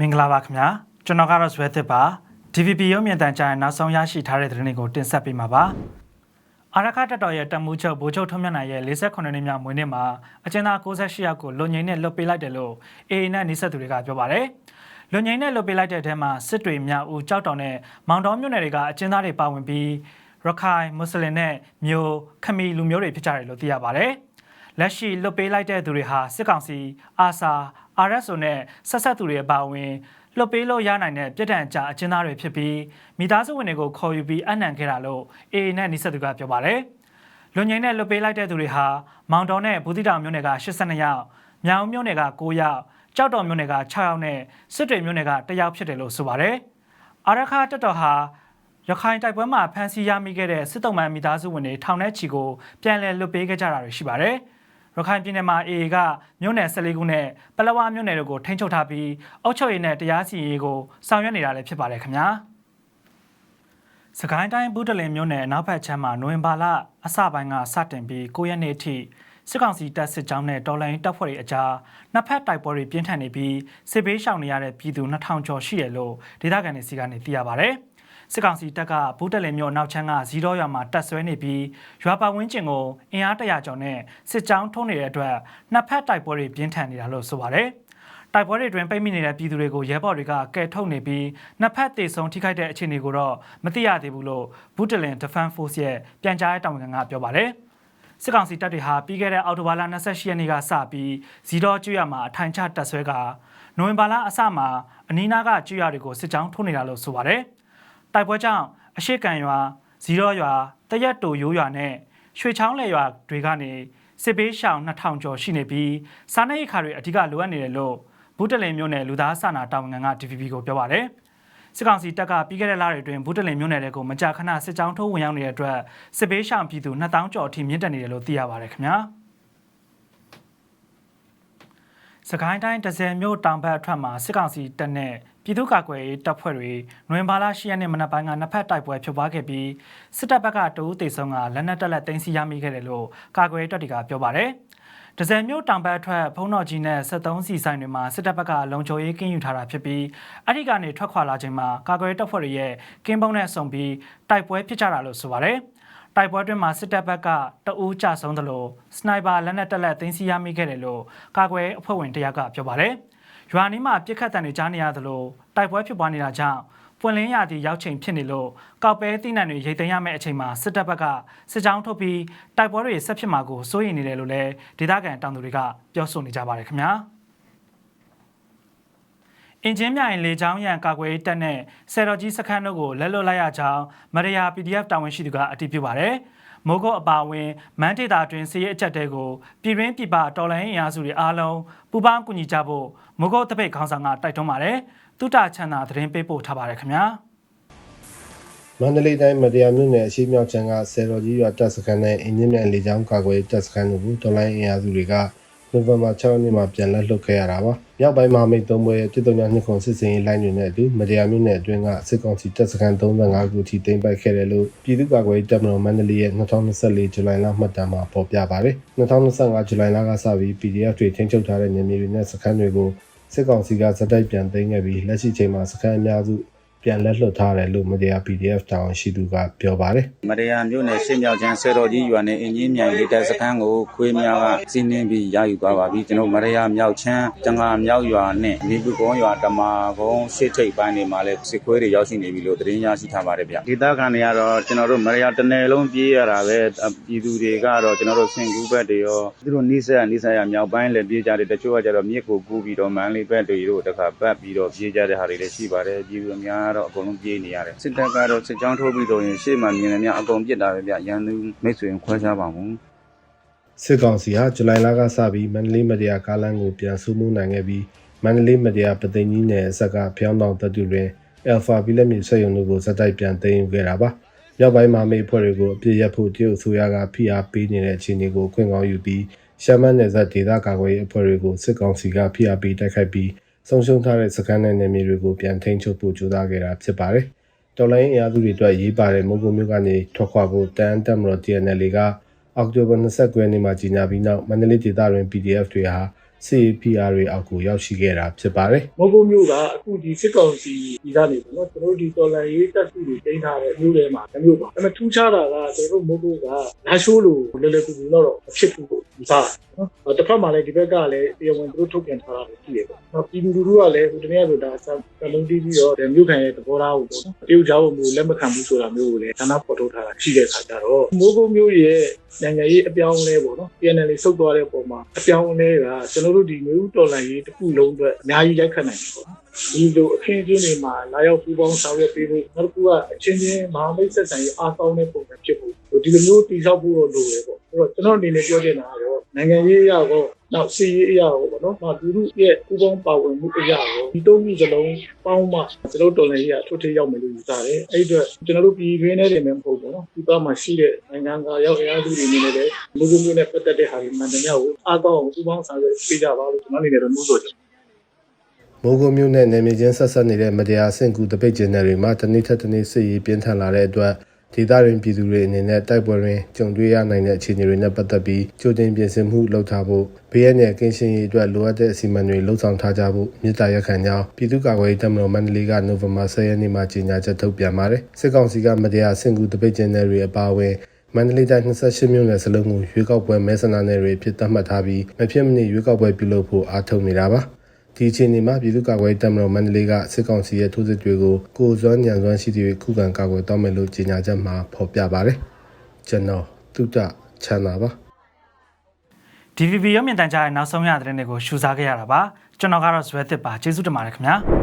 မင်္ဂလာပါခင်ဗျာကျွန်တော်ကတော့ဇွဲသစ်ပါ DVB ရုပ်မြင်သံကြားရဲ့နောက်ဆုံးရရှိထားတဲ့သတင်းတွေကိုတင်ဆက်ပေးမှာပါအာရခတက်တော်ရဲ့တမှုချုပ်ဗိုလ်ချုပ်ထွန်းမြတ်နိုင်ရဲ့48နှစ်မြောက်မွေးနေ့မှာအကျဉ်းသား68ယောက်ကိုလွန်ငင်းနဲ့လွတ်ပေးလိုက်တယ်လို့ AA နဲ့နှိဆက်သူတွေကပြောပါတယ်လွန်ငင်းနဲ့လွတ်ပေးလိုက်တဲ့အထက်မှာစစ်တွေမြောက်ဦးကြောက်တောင်နဲ့မောင်တော်မြို့နယ်တွေကအကျဉ်းသားတွေပါဝင်ပြီးရခိုင်မွတ်စလင်နဲ့မျိုးခမီလူမျိုးတွေဖြစ်ကြတယ်လို့သိရပါတယ် လက်ရှိလွတ်ပေးလိုက်တဲ့သူတွေဟာစစ်ကောင်စီအာဆာ RSO နဲ့ဆက်ဆက်သူတွေအပါအဝင်လွတ်ပေးလို့ရနိုင်တဲ့ပြည်ထန်ကြအကျဉ်းသားတွေဖြစ်ပြီးမိသားစုဝင်တွေကိုခေါ်ယူပြီးအနှံခဲ့တာလို့ AA နဲ့နှိဆက်သူကပြောပါတယ်။လွန်ငင်းနဲ့လွတ်ပေးလိုက်တဲ့သူတွေဟာမောင်တော်နဲ့ဘူးတိတောင်မြို့နယ်က82ယောက်၊မြောင်မြို့နယ်က9ယောက်၊ကြောက်တော်မြို့နယ်က6ယောက်နဲ့စစ်တွေမြို့နယ်က1ယောက်ဖြစ်တယ်လို့ဆိုပါတယ်။အာရခတက်တော်ဟာရခိုင်တိုက်ပွဲမှာဖမ်းဆီးရမိခဲ့တဲ့စစ်တုံးမှန်မိသားစုဝင်တွေထောင်ထဲချီကိုပြန်လည်လွတ်ပေးခဲ့ကြတာတွေရှိပါတယ်။ ရခိုင်ပြည်နယ်မှာ AA ကမြို့နယ်14ခုနဲ့ပလောဝမြို့နယ်တို့ကိုထိန်းချုပ်ထားပြီးအုပ်ချုပ်ရေးနဲ့တရားစီရင်ရေးကိုဆောင်ရွက်နေတာလည်းဖြစ်ပါတယ်ခင်ဗျာစကိုင်းတိုင်းဘူးတလင်မြို့နယ်အနောက်ဘက်ခြမ်းမှာနိုဝင်ဘာလအစပိုင်းကစတင်ပြီး9ရက်နေ့အထိစစ်ကောင်စီတပ်စစ်ကြောင်းနဲ့တော်လိုင်းတပ်ဖွဲ့တွေအကြားနှစ်ဖက်တိုက်ပွဲတွေပြင်းထန်နေပြီးစစ်ဘေးရှောင်နေရတဲ့ပြည်သူ2000ကျော်ရှိတယ်လို့ဒေသခံတွေစီကနေသိရပါဗျ။ စစ်ကောင်စီတပ်ကဘူးတက်လင်မြို့နောက်ချမ်းကဇီရောရွာမှာတပ်ဆွဲနေပြီးရွာပါဝင်းကျင်ကိုအင်အားတရာကျော်နဲ့စစ်ကြောင်းထုံးနေတဲ့အတွက်နှစ်ဖက်တိုက်ပွဲတွေပြင်းထန်နေတာလို့ဆိုပါတယ်။တိုက်ပွဲတွေတွင်ပိတ်မိနေတဲ့ပြည်သူတွေကိုရဲဘော်တွေကကယ်ထုတ်နေပြီးနှစ်ဖက်တေဆုံးထိခိုက်တဲ့အခြေအနေကိုတော့မသိရသေးဘူးလို့ဘူးတလင် Defense Force ရဲ့ပြန်ကြားရေးတာဝန်ခံကပြောပါတယ်။စစ်ကောင်စီတပ်တွေဟာပြီးခဲ့တဲ့အောက်တိုဘာလ28ရက်နေ့ကစပြီးဇီရောကျွရမှာအထိုင်ချတပ်ဆွဲကနိုဝင်ဘာလအစမှာအနီးနားကကျွရတွေကိုစစ်ကြောင်းထုံးနေတာလို့ဆိုပါတယ်။ တိုက်ပွဲကြောင့်အရှိကန်ရွာဇီရောရွာတရက်တူရိုးရွာနဲ့ရွှေချောင်းလေရွာတွေကနေစစ်ဘေးရှောင်2000ကျော်ရှိနေပြီးစားနပ်ရိက္ခာတွေအဓိကလိုအပ်နေတယ်လို့ဘူးတလင်မြို့နယ်လူသားစာနာတာဝန်ခံက DVB ကိုပြောပါတယ်စစ်ကောင်စီတပ်ကပြီးခဲ့တဲ့လတွေအတွင်းဘူးတလင်မြို့နယ်တွေကိုမကြာခဏစစ်ကြောင်းထိုးဝင်ရောက်နေတဲ့အတွက်စစ်ဘေးရှောင်ပြည်သူ2000ကျော်အထိမြင့်တက်နေတယ်လို့သိရပါတယ်ခင်ဗျာ စကိုင်းတိုင်းဒဇယ်မြို့တောင်ဘက်အထက်မှာစစ်ကောင်စီတပ်နဲ့ပြည်သူ့ကာကွယ်ရေးတပ်ဖွဲ့တွေနိုဝင်ဘာလ10ရက်နေ့မနက်ပိုင်းကနှစ်ဖက်တိုက်ပွဲဖြစ်ပွားခဲ့ပြီးစစ်တပ်ဘက်ကတဦးသေဆုံးကလက်နက်တက်လက်သိမ်းဆီးရမိခဲ့တယ်လို့ကာကွယ်ရေးတပ်တွေကပြောပါတယ်။ဒဇယ်မြို့တောင်ဘက်အထက်ဖုံးတော်ကြီးနဲ့73စီဆိုင်တွေမှာစစ်တပ်ဘက်ကလုံခြုံရေးကင်းယူထားတာဖြစ်ပြီးအဲ့ဒီကနေထွက်ခွာလာချိန်မှာကာကွယ်ရေးတပ်ဖွဲ့တွေရဲ့ကင်းပုံးနဲ့ဆုံပြီးတိုက်ပွဲဖြစ်ကြတာလို့ဆိုပါတယ်။ တိုက်ပွဲတွင်မှာစစ်တပ်ဘက်ကတအူးကြဆုံးသလိုစနိုက်ပါလက်နက်တက်လက်သိမ်းဆီးရမိခဲ့တယ်လို့ကာကွယ်အဖွဲ့ဝင်တယောက်ကပြောပါတယ်။ရွာနီးမှာပြစ်ခတ်တံတွေကြားနေရသလိုတိုက်ပွဲဖြစ်ပွားနေတာကြောင့်ပွင့်လင်းရသည့်ရောက်ချိန်ဖြစ်နေလို့ကောက်ပဲတိနံတွေရိတ်သိမ်းရမယ့်အချိန်မှာစစ်တပ်ဘက်ကစစ်ကြောင်းထုတ်ပြီးတိုက်ပွဲတွေဆက်ဖြစ်မှာကိုစိုးရိမ်နေတယ်လို့လည်းဒေသခံတောင်သူတွေကပြောဆိုနေကြပါတယ်ခင်ဗျာ အင်ဂျင်မြိုင်လေချောင်းရန်ကာကွယ်တပ်နဲ့ဆယ်တော်ကြီးစခန်းတို့ကိုလက်လွတ်လိုက်ရကြောင်းမရယာ PDF တာဝန်ရှိသူကအတည်ပြုပါတယ်။မိုးကုတ်အပါအဝင်မန်းဒေတာတွင်စီးရဲအချက်တဲကိုပြည်ရင်းပြည်ပတော်လိုင်းအင်အားစုတွေအားလုံးပူးပေါင်းကူညီကြဖို့မိုးကုတ်တပိတ်ခေါင်းဆောင်ကတိုက်တွန်းပါတယ်တုတချန်တာသတင်းပေးပို့ထားပါတယ်ခင်ဗျာမန္တလေးတိုင်းမတရားမြို့နယ်အရှိမြောက်ချမ်းကဆယ်တော်ကြီးရွာတပ်စခန်းနဲ့အင်းကြီးမြန်လေကြောင်းကာကွယ်တပ်စခန်းတို့ကိုတော်လိုင်းအင်အားစုတွေက နိုဝင်ဘာ6ရက်နေ့မှာပြန်လက်လွတ်ခဲ့ရတာပါ။မြောက်ပိုင်းမှာမိတ်သုံးပွဲပြည်တော်ညာနှစ်ခွန်စစ်စင်ရေးလိုင်းတွေနဲ့အတူမတရားမြို့နယ်အတွင်းကစစ်ကောင်စီတပ်စခန်း35ခုထိသိမ်းပိုက်ခဲ့တယ်လို့ပြည်သူ့ကာကွယ်ရေးတပ်မတော်မန္တလေးရဲ့2024ဇူလိုင်လမှတ်တမ်းမှာဖော်ပြပါတယ်။2025ဇူလိုင်လကစပြီး PDF တွေထိန်းချုပ်ထားတဲ့နေမြေတွေနဲ့စခန်းတွေကိုစစ်ကောင်စီကစတိုက်ပြန်သိမ်းခဲ့ပြီးလက်ရှိချိန်မှာစခန်းအများစု ပြန်လက်လွတ်ထားတယ်လို့မတရား PDF တာဝန်ရှိသူကပြောပါတယ်။မတရားမျိုးနဲ့ရှင်းမြောက်ချမ်းဆယ်တော်ကြီးရွာနဲ့အင်ကြီးမြိုင်လေးတပ်စခန်းကိုခွေးများကစီးနှင်းပြီးရယူသွားပါပြီ။ကျွန်တော်မတရားမြောက်ချမ်းကျငါမြောက်ရွာနဲ့မိဘကုန်းရွာတမာကုန်းရှစ်ထိပ်ပိုင်းတွေမှာလည်းစစ်ခွေးတွေရောက်ရှိနေပြီလို့သတင်းရရှိထားပါတယ်ဗျ။ဒေသခံတွေကတော့ကျွန်တော်တို့မတရားတနယ်လုံးပြေးရတာပဲပြည်သူတွေကတော့ကျွန်တော်တို့ဆင်ကူးဘက်တွေရောသူတို့နီးစပ်နီးစပ်ရမြောက်ပိုင်းလည်းပြေးကြတယ်တချို့ကကျတော့မြစ်ကိုကူးပြီးတော့မန်းလေးဘက်တွေတို့တခါပတ်ပြီးတော့ပြေးကြတဲ့ဟာတွေလည်းရှိပါတယ်ပြည်သူအများကတော့အကုန်လုံးပြေးနေရတယ်စစ်တပ်ကတော့စစ်ကြောင်းထိုးပြီးတော့ရင်ရှေ့မှာမြင်နေမြအကုန်ပြစ်တာပဲဗျရန်သူမိတ်ဆွေခွဲခြားပါဘူးစစ်ကောင်စီဟာဇူလိုင်လကစပြီးမန္တလေးမတရားကားလမ်းကိုပြန်ဆူးမှုနိုင်ခဲ့ပြီးမန္တလေးမတရားပသိမ်ကြီးနယ်အဆက်ကဖျောင်းတောင်တပ်တူတွင် Alpha ဘီလက်မြေဆက်ရုံတို့ကိုဇက်တိုက်ပြန်သိမ်းယူခဲ့တာပါ။ရောက်ပိုင်းမှာမိအဖွဲ့တွေကိုအပြစ်ရဖို့တရုတ်ဆိုရကဖိအားပေးနေတဲ့အခြေအနေကိုခွင့်ကောင်းယူပြီးရှမ်းမနယ်ဇက်ဒေသကာကွယ်ရေးအဖွဲ့တွေကိုစစ်ကောင်စီကဖိအားပေးတိုက်ခိုက်ပြီး ဆုံးရှုံးထားတဲ့စကန်နဲ့နယ်မြေတွေကိုပြန်ထိန်းချုပ်ဖို့ကြိုးစားခဲ့တာဖြစ်ပါတယ်။တော်လိုင်းအင်အားစုတွေအတွက်ရေးပါတဲ့မုံကိုမျိုးကနေထွက်ခွာဖို့တန်တက်မတော် TNL ကအောက်တိုဘာ29ရက်နေ့မှာကြီးညာပြီးနောက်မန္တလေးဒေသတွင် PDF တွေဟာ CPR တွေအောက်ကိုရောက်ရှိခဲ့တာဖြစ်ပါတယ်မုတ်ကုတ်မျိုးကအခုဒီစစ်ကောင်စီဒီကနေပေါ့နော်ကျွန်တော်တို့ဒီတော်လန်ရေးတပ်စုတွေတင်ထားတဲ့မျိုးတွေမှာတစ်မျိုးပါဒါပေမဲ့ထူးခြားတာကကျွန်တော်တို့မုတ်ကုတ်ကလာရှိုးလို့လွယ်လွယ်ကူကူတော့မဖြစ်ဘူးလို့ယူဆတယ်နော်တစ်ဖက်မှာလည်းဒီဘက်ကလည်းတရားဝင်သူတို့ထုတ်ပြန်ထားတာရှိတယ်ပေါ့နော်ပြည်သူလူထုကလည်းဟိုတနေ့ကဆိုတာစလုံးတီးပြီးတော့မြို့ခံရဲ့သဘောထားကိုပေါ့နော်တရုတ် giáo မှုလက်မခံဘူးဆိုတာမျိုးကိုလည်းဌာနပေါ်ထုတ်ထားတာရှိတဲ့ခါကျတော့မုတ်ကုတ်မျိုးရဲ့နိုင်ငံရေးအပြောင်းအလဲပေါ့နော် PNL ဆုတ်သွားတဲ့ပုံမှာအပြောင်းအလဲကကျွန်တော်တို့ဒီမျိုးတော်လန်ရေးတစ်ခုလုံးအတွက်အများကြီးရိုက်ခတ်နိုင်တယ်ပေါ့နော်ဒီလိုအခင်းကျင်းတွေမှာလာရောက်ပူးပေါင်းဆောင်ရွက်ပေးဖို့နောက်တစ်ခုကအချင်းချင်းမဟာမိတ်ဆက်ဆံရေးအားကောင်းတဲ့ပုံစံဖြစ်ဖို့ဒီလိုမျိုးတည်ဆောက်ဖို့တော့လိုတယ်ပေါ့ အဲ့တော့ကျွန်တော်အနေနဲ့ပြောချင်တာကတော့နိုင်ငံရေးအရာကောနောက်စီရေးအရာကောပေါ့နော်နောက်လူလူရဲ့ပူးပေါင်းပါဝင်မှုအရာကောဒီသုံးခုစလုံးပေါင်းမှကျွန်တော်တော်လည်းရထွတ်ထွတ်ရောက်မယ်လို့ယူဆတယ်အဲ့အတွက်ကျွန်တော်တို့ပြည်တွင်းထဲတွေမှာမဟုတ်ဘူးနော်ဒီပါမှာရှိတဲ့နိုင်ငံကရောက်အင်အားစုတွေအနေနဲ့လည်းလူလူမျိုးနဲ့ပတ်သက်တဲ့ဟာတွေမှန်တယ်များကိုအားကောင်းအောင်ပူးပေါင်းဆောင်ရွက်ပေးကြပါလို့ကျွန်တော်အနေနဲ့တော့နှိုးဆော်ချင်မိုးကုတ်မြို့နဲ့နယ်မြေချင်းဆက်ဆက်နေတဲ့မတရားဆင့်ကူတပိတ်ကျင်းတွေမှာတနေ့ထက်တနေ့စစ်ရေးပြင်းထန်လာတဲ့အတွက် ဒေသတွင်ပြည်သူတွေအနေနဲ့တိုက်ပွဲတွင်ကြုံတွေ့ရနိုင်တဲ့အခြေအနေတွေနဲ့ပတ်သက်ပြီးကြိုတင်ပြင်ဆင်မှုလုပ်ထားဖို့ဘေးရန်ရဲ့ကင်းရှင်းရေးအတွက်လိုအပ်တဲ့အစီအမံတွေလှုပ်ဆောင်ထားကြဖို့မြေတားရက်ခံကြောင်းပြည်သူ့ကာကွယ်ရေးတပ်မတော်မန္တလေးကနိုဝင်ဘာ10ရက်နေ့မှာကြေညာချက်ထုတ်ပြန်ပါတယ်စစ်ကောင်စီကမတရားဆင့်ကူတပိတ်ကျင်းတွေအပါအဝင်မန္တလေးတိုင်း28မြို့နယ်စလုံးကိုရွေးကောက်ပွဲမဲဆန္ဒနယ်တွေဖြစ်သတ်မှတ်ထားပြီးမဖြစ်မနေရွေးကောက်ပွဲပြုလုပ်ဖို့အားထုတ်နေတာပါ ဒီအချိန်ဒီမှာပြည်သူ့ကာကွယ်ရေးတပ်မတော်မန္တလေးကစစ်ကောင်စီရဲ့ထိုးစစ်တွေကိုကိုယ်စွမ်းညံစွမ်းရှိသူတွေခုခံကာကွယ်တော့မယ်လို့ကြေညာချက်မှာဖော်ပြပါတယ်ကျွန်တော်တုဒ္ဒချမ်းသာပါ DVB ရုပ်မြင်သံကြားရဲ့နောက်ဆုံးရသတင်းတွေကိုရှုစားခဲ့ရတာပါကျွန်တော်ကတော့ဇွဲသစ်ပါကျေးဇူးတင်ပါတယ်ခင်ဗျာ